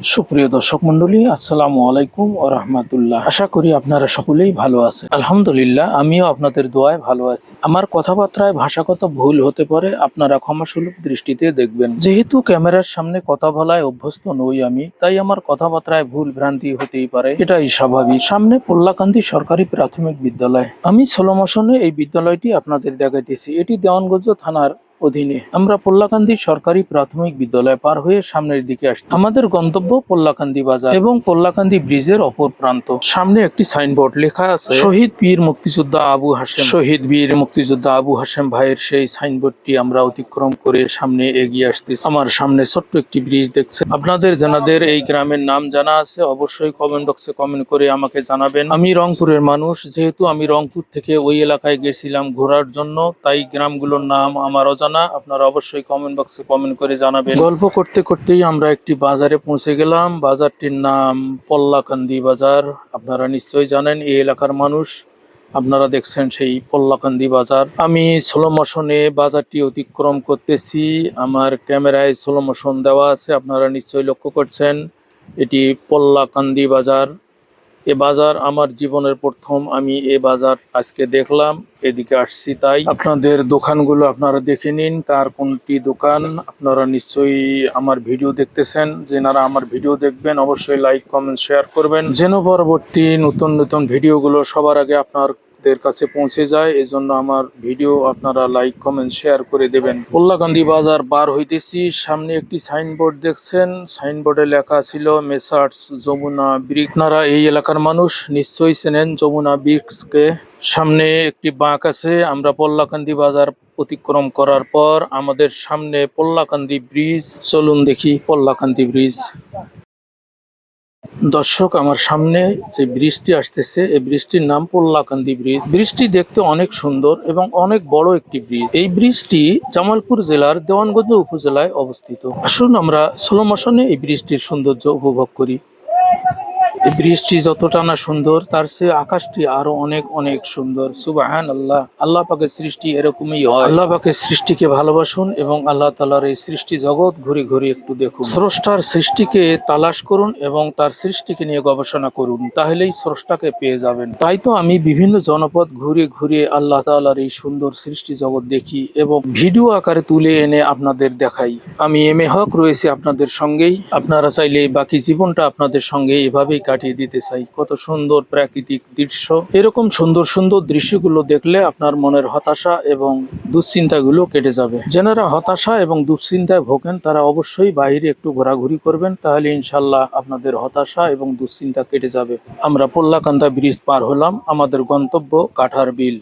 সুপ্রিয় দর্শক মন্ডলী আসসালামু আলাইকুম ও রহমতুল্লাহ। আশা করি আপনারা সকলেই ভালো আছেন। আলহামদুলিল্লাহ, আমিও আপনাদের দোয়ায় ভালো আছি। আমার কথাবার্তায় ভাষাগত ভুল হতে পারে, আপনারা ক্ষমাসুলভ দৃষ্টিতে দেখবেন। যেহেতু ক্যামেরার সামনে কথা বলায় অভ্যস্ত নই আমি, তাই আমার কথাবার্তায় ভুল ভ্রান্তি হতেই পারে, এটাই স্বাভাবিক। সামনে পোল্লাকান্দি সরকারি প্রাথমিক বিদ্যালয়। আমি সোলোমোশনে এই বিদ্যালয়টি আপনাদের দেখাইতেছি। এটি দেওয়ানগঞ্জ থানার অধীনে। আমরা পোল্লাকান্দি সরকারি প্রাথমিক বিদ্যালয় পার হয়ে সামনের দিকে আসছি। আমাদের গন্তব্য পোল্লাকান্দি বাজার এবং পোল্লাকান্দি ব্রিজের অপর প্রান্ত। সামনে একটি সাইনবোর্ড লেখা আছে, শহীদ বীর মুক্তিযোদ্ধা আবু হাসেম শহীদ বীর মুক্তিযোদ্ধা আবু হাসেম ভাইয়ের সেই সাইনবোর্ডটি আমরা অতিক্রম করে সামনে এগিয়ে আসতেছি। আমার সামনে ছোট্ট একটি ব্রিজ দেখছে। আপনাদের জানাদের এই গ্রামের নাম জানা আছে, অবশ্যই কমেন্ট বক্সে কমেন্ট করে আমাকে জানাবেন। আমি রংপুরের মানুষ, যেহেতু আমি রংপুর থেকে ওই এলাকায় গেছিলাম ঘোরার জন্য, তাই গ্রামগুলোর নাম আমার অজানা আপনারা অবশ্যই কমেন্ট বক্সে কমেন্ট করে জানাবেন। গল্প করতে করতেই আমরা একটি বাজারে পৌঁছে গেলাম। বাজারটির নাম পল্লাকান্দি বাজার। আপনারা নিশ্চয়ই জানেন, এই এলাকার মানুষ। আপনারা দেখছেন সেই পল্লাকান্দি বাজার। আমি স্লো মোশনে বাজারটি অতিক্রম করতেছি। আমার ক্যামেরায় স্লো মোশন দেওয়া আছে, আপনারা নিশ্চয়ই লক্ষ্য করছেন। এটি পল্লাকান্দি বাজার। এ বাজার আমার জীবনের প্রথম, আমি এ বাজার আজকে দেখলাম, এদিকে আসছি তাই। আপনাদের দোকানগুলো আপনারা দেখে নিন, কার কোনটি দোকান। আপনারা নিশ্চয়ই আমার ভিডিও দেখতেছেন। যেনারা আমার ভিডিও দেখবেন, অবশ্যই লাইক, কমেন্ট, শেয়ার করবেন। যেন পরবর্তী নতুন নতুন ভিডিওগুলো সবার আগে আপনাদের কাছে পৌঁছে যায়, এজন্য আমার ভিডিও আপনারা লাইক কমেন্ট শেয়ার করে দেবেন। পল্লাকান্দি বাজার বার হইতেছি, সামনে একটি সাইনবোর্ড দেখছেন সাইনবোর্ডে লেখা ছিল মেসার্স যমুনা ব্রিক। আপনারা এই এলাকার মানুষ, নিশ্চয়ই চেনেন যমুনা ব্রিক্সকে। সামনে একটি বাঁক আছে, আমরা পল্লাকান্দি বাজার অতিক্রম করার পর আমাদের সামনে পল্লাকান্দি ব্রিজ। চলুন দেখি পল্লাকান্দি ব্রিজ। দর্শক, আমার সামনে যে ব্রিজটি আসতেছে, এই ব্রিজটির নাম পোল্লাকান্দি ব্রিজ। ব্রিজটি দেখতে অনেক সুন্দর এবং অনেক বড় একটি ব্রিজ। এই ব্রিজটি জামালপুর জেলার দেওয়ানগঞ্জ উপজেলায় অবস্থিত। আসুন আমরা সোলোমাসনে এই ব্রিজটির সৌন্দর্য উপভোগ করি। ব্রিজটি যতটা না সুন্দর তার চেয়ে আকাশটি আরও অনেক অনেক সুন্দর। সুবাহান আল্লাহ আল্লাহ পাকের সৃষ্টি এরকমই হয়। আল্লাহ পাকের সৃষ্টিকে ভালোবাসুন এবং আল্লাহ তালার এই সৃষ্টি জগৎ ঘুরে ঘুরে একটু দেখুন। স্রষ্টার সৃষ্টিকে তালাশ করুন এবং তার সৃষ্টিকে নিয়ে গবেষণা করুন তাহলেই স্রষ্টাকে পেয়ে যাবেন। তাই তো আমি বিভিন্ন জনপদ ঘুরে ঘুরে আল্লাহ তালার এই সুন্দর সৃষ্টি জগৎ দেখি এবং ভিডিও আকারে তুলে এনে আপনাদের দেখাই। আমি এম এ হক রয়েছে আপনাদের সঙ্গেই। আপনারা চাইলে বাকি জীবনটা আপনাদের সঙ্গে এভাবেই কাটিয়ে দিতে চাই। কত সুন্দর প্রাকৃতিক দৃশ্য। এরকম সুন্দর সুন্দর দৃশ্যগুলো দেখলে আপনার মনের হতাশা এবং দুশ্চিন্তাগুলো কেটে যাবে। যেনারা হতাশা এবং দুশ্চিন্তায় ভোগেন, তারা অবশ্যই বাইরে একটু ঘোরাঘুরি করবেন, তাহলে ইনশাল্লাহ আপনাদের হতাশা এবং দুশ্চিন্তা কেটে যাবে। আমরা পোল্লাকান্দা ব্রিজ পার হলাম। আমাদের গন্তব্য কাঠার বিল।